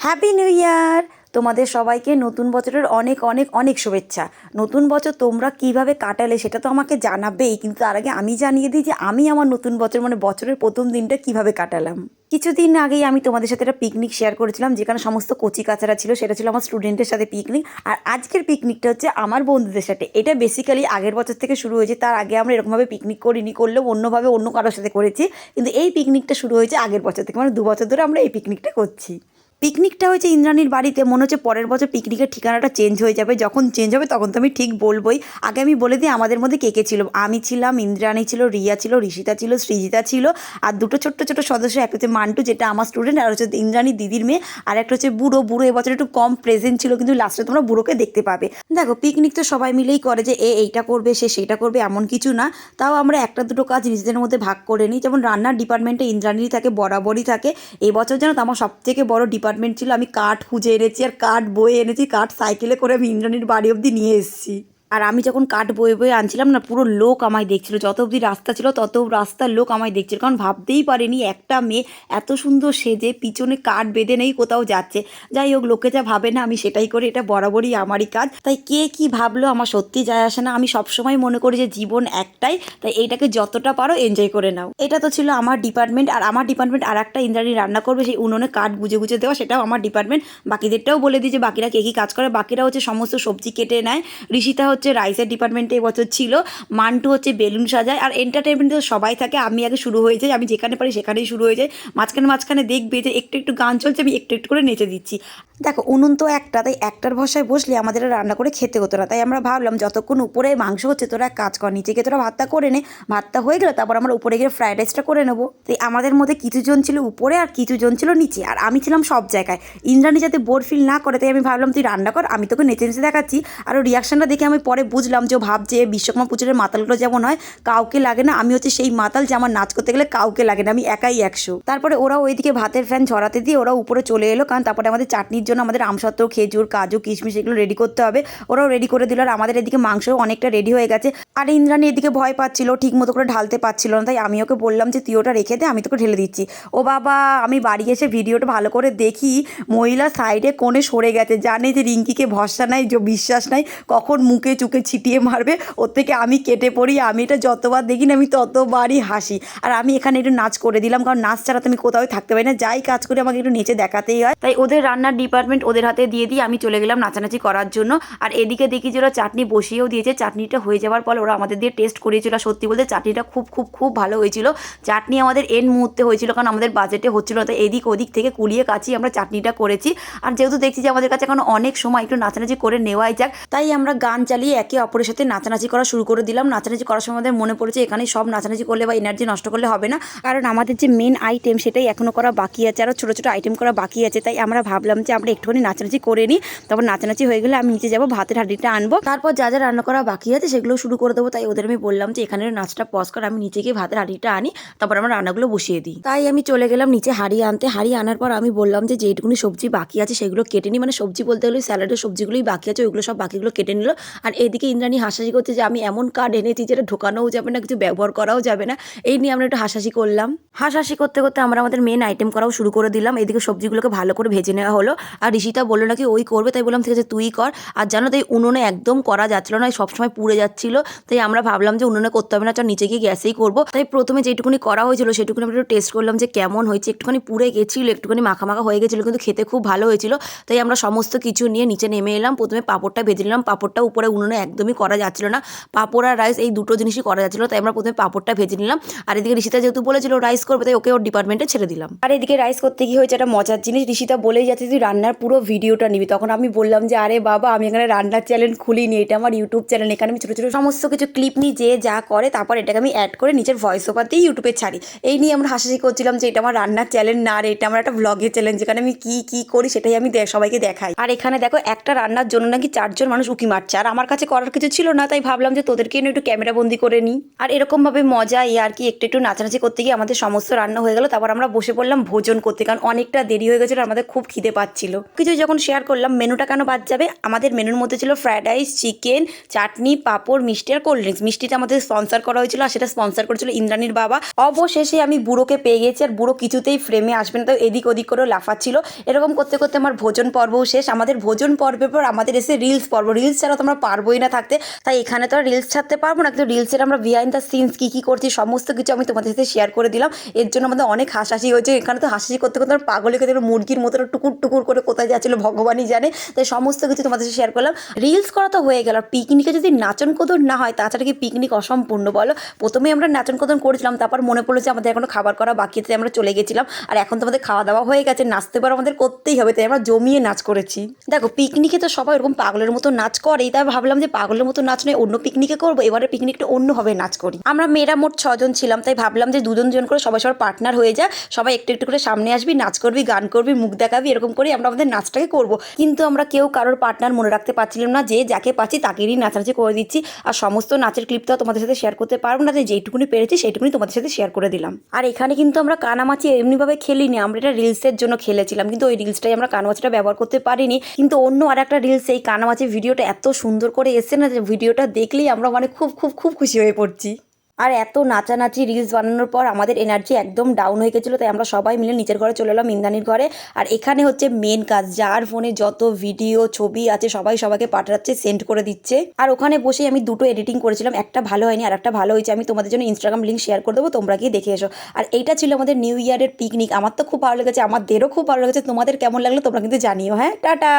Happy new year তোমাদের সবাইকে নতুন বছরের অনেক অনেক অনেক শুভেচ্ছা। নতুন বছর তোমরা কীভাবে কাটালে সেটা তো আমাকে জানাবেই, কিন্তু তার আগে আমি জানিয়ে দিই যে আমি আমার নতুন বছর মানে বছরের প্রথম দিনটা কীভাবে কাটালাম। কিছুদিন আগেই আমি তোমাদের সাথে একটা পিকনিক শেয়ার করেছিলাম, যেখানে সমস্ত কচি কাচারা ছিল, সেটা ছিল আমার স্টুডেন্টের সাথে পিকনিক আর আজকের পিকনিকটা হচ্ছে আমার বন্ধুদের সাথে। এটা বেসিক্যালি আগের বছর থেকে শুরু হয়েছে, তার আগে আমরা এরকমভাবে পিকনিক করিনি, করলেও অন্যভাবে অন্য কারোর সাথে করেছি। কিন্তু এই পিকনিকটা শুরু হয়েছে আগের বছর থেকে মানে দু বছর ধরে আমরা এই পিকনিকটা করছি। পিকনিকটা হয়েছে ইন্দ্রাণীর বাড়িতে। মনে হচ্ছে পরের বছর পিকনিকের ঠিকানাটা চেঞ্জ হয়ে যাবে। যখন চেঞ্জ হবে তখন তো আমি ঠিক বলবোই। আগে আমি বলে দিই, আমাদের মধ্যে কে কে ছিল? আমি ছিলাম, ইন্দ্রাণী ছিল, রিয়া ছিল, ঋষিতা ছিল, সৃজিতা ছিল আর দুটো ছোট্ট ছোট্ট সদস্য একটা হচ্ছে মান্টু যেটা আমার স্টুডেন্ট আর হচ্ছে ইন্দ্রাণী দিদির মেয়ে আর একটা হচ্ছে বুড়ো। বুড়ো এবছর একটু কম প্রেজেন্ট ছিল কিন্তু লাস্টে তোমরা বুড়োকে দেখতে পাবে। দেখো পিকনিক তো সবাই মিলেই করে যে এ এইটা করবে, সে সেটা করবে এমন কিছু না। তাও আমরা একটা দুটো কাজ নিজেদের মধ্যে ভাগ করে নিই। যেমন রান্নার ডিপার্টমেন্টে ইন্দ্রাণী থাকে, বরাবরই থাকে। এবছর যেন তো আমার সব থেকে বড় ডিপার্টমেন্ট ছিল, আমি কাঠ খুঁজে এনেছি আর কাঠ বয়ে এনেছি কাঠ সাইকেলে করে আমি ইন্দ্রাণীর বাড়ি অবধি নিয়ে এসেছি। আর আমি যখন কাঠ বয়ে বয়ে আনছিলাম না, পুরো লোক আমায় দেখছিল। যত অবধি রাস্তা ছিল, তত রাস্তার লোক আমায় দেখছিল। কারণ ভাবতেই পারিনি একটা মেয়ে এত সুন্দর সেজে পিছনে কাঠ বেঁধে নেই, কোথাও যাচ্ছে। যাই হোক, লোকে যা ভাবে না, আমি সেটাই করি। এটা বরাবরই আমারই কাজ। তাই কে কি ভাবলো আমার সত্যি যায় আসে না। আমি সবসময় মনে করি যে জীবন একটাই। তাই এইটাকে যতটা পারো এনজয় করে নাও। এটা তো ছিল আমার ডিপার্টমেন্ট আর আমার ডিপার্টমেন্ট আর একটা ইন্দ্রাণী রান্না করবে। সেই উনুনে কাঠ বুঝে বুঝে দেওয়া, সেটাও আমার ডিপার্টমেন্ট বাকিদেরটাও বলে দিই যে, বাকিরা কে কী কাজ করে? বাকিরা হচ্ছে সমস্ত সবজি কেটে নেয়। ঋষিতা হচ্ছে রাইসের ডিপার্টমেন্টে এবছর ছিল। মান্টু হচ্ছে বেলুন সাজায়। আর এন্টারটেনমেন্টে তো সবাই থাকে। আমি আগে শুরু হয়ে যাই। আমি যেখানে পারি সেখানেই শুরু হয়ে যায় মাঝখানে মাঝখানে দেখবে যে একটু একটু গান চলছে, আমি একটু একটু করে নেচে দিচ্ছি। দেখো, উনুন তো একটা, তাই একটার ভরসায় বসলে আমাদের রান্না করে খেতে হতো না। তাই আমরা ভাবলাম, যতক্ষণ উপরে মাংস হচ্ছে, তোরা এক কাজ কর, নিচে গিয়ে তোরা ভাতটা করে নে। ভাতটা হয়ে গেলে তারপর আমরা উপরে গিয়ে ফ্রাইড রাইসটা করে নেব। তাই আমাদের মধ্যে কিছুজন ছিল উপরে আর কিছুজন ছিল নিচে। আর আমি ছিলাম সব জায়গায়। ইন্দ্রাণী যাতে বোর ফিল না করে, তাই আমি ভাবলাম, তুই রান্না কর, আমি তোকে নেচে নেচে দেখাচ্ছি। আর রিয়াকশনটা দেখে আমি পরে বুঝলাম যে ও ভাবছে বিশ্বকর্মা পুজোর মাতালগুলো যেমন হয়, কাউকে লাগে না। আমি হচ্ছে সেই মাতাল যে আমার নাচ করতে গেলে কাউকে লাগে না, আমি একাই একশো। তারপরে ওরা ওইদিকে ভাতের ফ্যান ছড়াতে দিয়ে ওরা উপরে চলে এলো, কারণ তারপরে আমাদের চাটনির জন্য আমাদের আমসত্ত্ব, খেজুর, কাজু, কিশমিশ এগুলো রেডি করতে হবে। ওরাও রেডি করে দিল আর আমাদের এদিকে মাংসও অনেকটা রেডি হয়ে গেছে। আর ইন্দ্রাণী এদিকে ভয় পাচ্ছিল ঠিক মতো করে ঢালতে পারছিল না। তাই আমি ওকে বললাম যে, তুই ওটা রেখে দে, আমি তোকে ঢেলে দিচ্ছি। ও বাবা, আমি বাড়ি এসে ভিডিওটা ভালো করে দেখি, মহিলা সাইডে কোণে সরে গেছে। জানে যে রিঙ্কিকে ভরসা নাই, যে বিশ্বাস নাই, কখন মুখে চুকে ছিটিয়ে মারবে, ওর থেকে আমি কেটে পড়ি, আমি এটা যতবার দেখি না আমি ততবারই হাসি। আর আমি এখানে একটু নাচ করে দিলাম, কারণ নাচ ছাড়া তো আমি কোথাও থাকতে পারি না। যাই কাজ করে, আমাকে একটু নেচে দেখাতেই হয়। তাই ওদের রান্নার ডিপার্টমেন্ট ওদের হাতে দিয়ে দিয়ে আমি চলে গেলাম নাচানাচি করার জন্য। আর এদিকে দেখি যে ওরা চাটনি বসিয়েও দিয়েছে, চাটনিটা হয়ে যাওয়ার পর ওরা আমাদের দিয়ে টেস্ট করিয়েছিল। সত্যি বলতে চাটনিটা খুব খুব খুব ভালো হয়েছিল। চাটনি আমাদের এন মুহূর্তে হয়েছিল, কারণ আমাদের বাজেটে হচ্ছিল না। তাই এদিক ওদিক থেকে কুলিয়ে কাছিয়ে আমরা চাটনিটা করেছি। আর যেহেতু দেখছি যে আমাদের কাছে এখন অনেক সময় একটু নাচানাচি করে নেওয়াই যাক, তাই আমরা গান চালিয়ে একে অপরের সাথে নাচানাচি করা শুরু করে দিলাম। নাচানাচি করার সময় আমাদের মনে পড়েছে এখানে সব নাচানাচি করলে বা এনার্জি নষ্ট করলে হবে না। কারণ আমাদের যে মেন আইটেম সেটাই এখনও করা বাকি আছে আরও ছোটো ছোটো আইটেম করা বাকি আছে। তাই আমরা ভাবলাম যে আমরা একটুখানি নাচানাচি করে নিই। তারপর নাচানাচি হয়ে গেলে আমি নিচে যাব, ভাতের হাঁড়িটা আনব। তারপর যা যা রান্না করা বাকি আছে সেগুলো শুরু করে দেবো। তাই ওদের আমি বললাম যে এখানে নাচটা পজ কর, আমি নিচে গিয়ে ভাতের হাঁড়িটা আনি, তারপর আমরা রান্নাগুলো বসিয়ে দিই। তাই আমি চলে গেলাম নিচে হাঁড়ি আনতে। হাঁড়ি আনার পর আমি বললাম যে যেটুকুনি সবজি বাকি আছে সেগুলো কেটে নিই। মানে সবজি বলতে গেলে স্যালাডের সবজিগুলোই বাকি আছে, ওইগুলো সব বাকিগুলো কেটে নিল। আর এদিকে ইন্দ্রাণী হাসাহাসি করছে যে, আমি এমন কার্ড এনেছি যেটা ঢোকানোও যাবে না, কিছু ব্যবহার করাও যাবে না। এই নিয়ে আমরা একটু হাসাহাসি করলাম। হাসাহাসি করতে করতে আমরা আমাদের মেন আইটেম করাও শুরু করে দিলাম। এদিকে সবজিগুলোকে ভালো করে ভেজে নেওয়া হলো। আর ঋষিতা বলল নাকি, ওই করবে। তাই বললাম, ঠিক আছে, তুই কর। আর জানো তাই উনুনে একদম করা যাচ্ছিল না সবসময় পুড়ে যাচ্ছিল। তাই আমরা ভাবলাম যে, উনুনে করতে হবে না, চল নিচে গিয়ে গ্যাসেই করব। তাই প্রথমে যেটুকুনি করা হয়েছিল, সেটুকুনি আমরা একটু টেস্ট করলাম যে, কেমন হয়েছে। একটুখানি পুড়ে গেছিল, একটুখানি মাখা মাখা হয়ে গেছিল, কিন্তু খেতে খুব ভালো হয়েছিল। তাই আমরা সমস্ত কিছু নিয়ে নিচে নেমে এলাম। প্রথমে পাঁপড়টা ভেজে নিলাম। পাঁপড়টা উপরে উনুনে একদমই করা যাচ্ছিল না। পাঁপড় আর রাইস এই দুটো জিনিসই করা যাচ্ছিল, তাই আমরা প্রথমে পাঁপড়টা ভেজে নিলাম। আর এদিকে ঋষিতা যেহেতু বলেছিল রাইস করবে, তাই ওকে ওর ডিপার্টমেন্টে ছেড়ে দিলাম। আর এদিকে রাইস করতে গিয়ে হয়েছে একটা মজার জিনিস, ঋষিতা বলেই যাচ্ছে তুই রান্নার পুরো ভিডিওটা নিবি। তখন আমি বললাম যে, আরে বাবা, আমি এখানে রান্নার চ্যানেল খুলিনি, এটা আমার ইউটিউব চ্যানেল এখানে আমি ছোটো ছোটো সমস্ত কিছু ক্লিপ নিই যে যা করে, তারপর এটাকে আমি অ্যাড করে নিজের ভয়েস ওভার দিয়ে ইউটিউবে ছাড়ি। এই নিয়ে আমরা হাসাহাসি করছিলাম যে, এটা আমার রান্নার চ্যানেল না রে, এটা আমার একটা ভ্লগের চ্যানেল যেখানে আমি কী কী করি, সেটাই আমি সবাইকে দেখাই। আর এখানে দেখো, একটা রান্নার জন্য নাকি চারজন মানুষ উকি মারছে, আর আমার কাছে করার কিছু ছিল না, তাই ভাবলাম যে তোদেরকে একটু ক্যামেরা বন্দি করে নিই। আর এরকমভাবে মজা আর কি, একটু একটু নাচানাচি করতে গিয়ে আমাদের সমস্ত রান্না হয়ে গেল, তারপর আমরা বসে পড়লাম ভোজন করতে, কারণ অনেকটা দেরি হয়ে গেছিল, আমাদের খুব খিদে পাচ্ছিল। কিছু যখন শেয়ার করলাম, মেনুটা কেন বাদ যাবে? আমাদের মেনুর মধ্যে ছিল fried rice chicken chutney papad, মিষ্টি আর কোল্ড ড্রিঙ্কস মিষ্টিটা আমাদের স্পন্সার করা হয়েছিল আর সেটা স্পন্সার করেছিল ইন্দ্রাণীর বাবা। অবশেষে আমি বুড়োকে পেয়ে গেছি আর বুড়ো কিছুতেই ফ্রেমে আসবে না তো এদিক ওদিক করেও লাফাচ্ছিল। এরকম করতে করতে আমার ভোজন পর্বও শেষ। আমাদের ভোজন পর্বের পর আমাদের এসে রিলস পর্ব রিলস ছাড়া তো আমরা পারবোই না থাকতে। তাই এখানে তো আর রিলস ছাড়তে পারব না। কিন্তু রিলসের আমরা বিহাইন্ড দ্য সিনস কী কী করছি, সমস্ত কিছু আমি তোমাদের সাথে শেয়ার করে দিলাম। এর জন্য আমাদের অনেক হাসাহাসি হয়েছে। এখানে তো হাসাহাসি করতে করতে আমার পাগলে গেছিল মুরগির মতো টুকুর টুকুর করে কোথায় যাচ্ছিল ভগবানই জানে। তাই সমস্ত কিছু তোমাদের সাথে শেয়ার করলাম। রিলস করা তো হয়ে গেল। আর পিকনিকে যদি নাচন কোদন না হয়, তাছাড়া কি পিকনিক অসম্পূর্ণ বলো? প্রথমে আমরা নাচন কোদন করেছিলাম। তারপর মনে পড়ল যে আমাদের এখনও খাবার করা বাকি তাই আমরা চলে গেছিলাম। আর এখন তো আমাদের খাওয়া দাওয়া হয়ে গেছে। নাচতে পারো আমাদের করতেই হবে, তাই আমরা জমিয়ে নাচ করেছি। দেখো পিকনিকে তো সবাই এরকম পাগলের মতো নাচ করেই। তাই ভাবলাম যে পাগলের মতো নাচ নয়, অন্য পিকনিকে করব। এবারে পিকনিকটা অন্যভাবে নাচ করি। আমরা মেয়েরা মোট ছজন ছিলাম, তাই ভাবলাম যে দুজন জন করে সবাই সবার পার্টনার হয়ে যায় সবাই একটু একটু করে সামনে আসবি, নাচ করবি, গান করবি, মুখ দেখাবি, এরকম করে আমরা আমাদের নাচটাকে করব। কিন্তু আমরা কেউ কারোর পার্টনার মনে রাখতে পারছিলাম না, যে যাকে পাচ্ছি তাকেরই নাচানাচি করে দিচ্ছি। আর সমস্ত নাচের ক্লিপটাও তোমাদের সাথে শেয়ার করতে পারব না, যে যেইটুকুনি পেরেছি সেইটুকুনি তোমাদের সাথে শেয়ার করে দিলাম। আর এখানে কিন্তু আমরা কানামাছি এমনিভাবে খেলিনি, আমরা এটা রিলসের জন্য খেলেছিলাম। কিন্তু ওই রিলসটাই আমরা কানামাছিটা ব্যবহার করতে পারিনি। কিন্তু অন্য আর একটা রিলস এই কানামাছি ভিডিওটা এত সুন্দর করে এসছে না যে ভিডিওটা দেখলেই আমরা মানে খুব খুব খুব খুশি হয়ে পড়ছি। আর এত নাচানাচি রিলস বানানোর পর আমাদের এনার্জি একদম ডাউন হয়ে গেছিল, তাই আমরা সবাই মিলে নিচের ঘরে চলে এলাম ইন্দানির ঘরে। আর এখানে হচ্ছে মেন কাজ, যার ফোনে যত ভিডিও ছবি আছে, সবাই সবাইকে পাঠাচ্ছে সেন্ড করে দিচ্ছে। আর ওখানে বসেই আমি দুটো এডিটিং করেছিলাম, একটা ভালো হয়নি আর একটা ভালো হয়েছে, আমি তোমাদের জন্য ইনস্টাগ্রাম লিঙ্ক শেয়ার করে দেবো, তোমরা গিয়ে দেখে এসো। আর এইটা ছিল আমাদের নিউ ইয়ারের পিকনিক আমার তো খুব ভালো লেগেছে, আমাদেরও খুব ভালো লেগেছে, তোমাদের কেমন লাগল তোমরা কিন্তু জানিও হ্যাঁ? টাটা!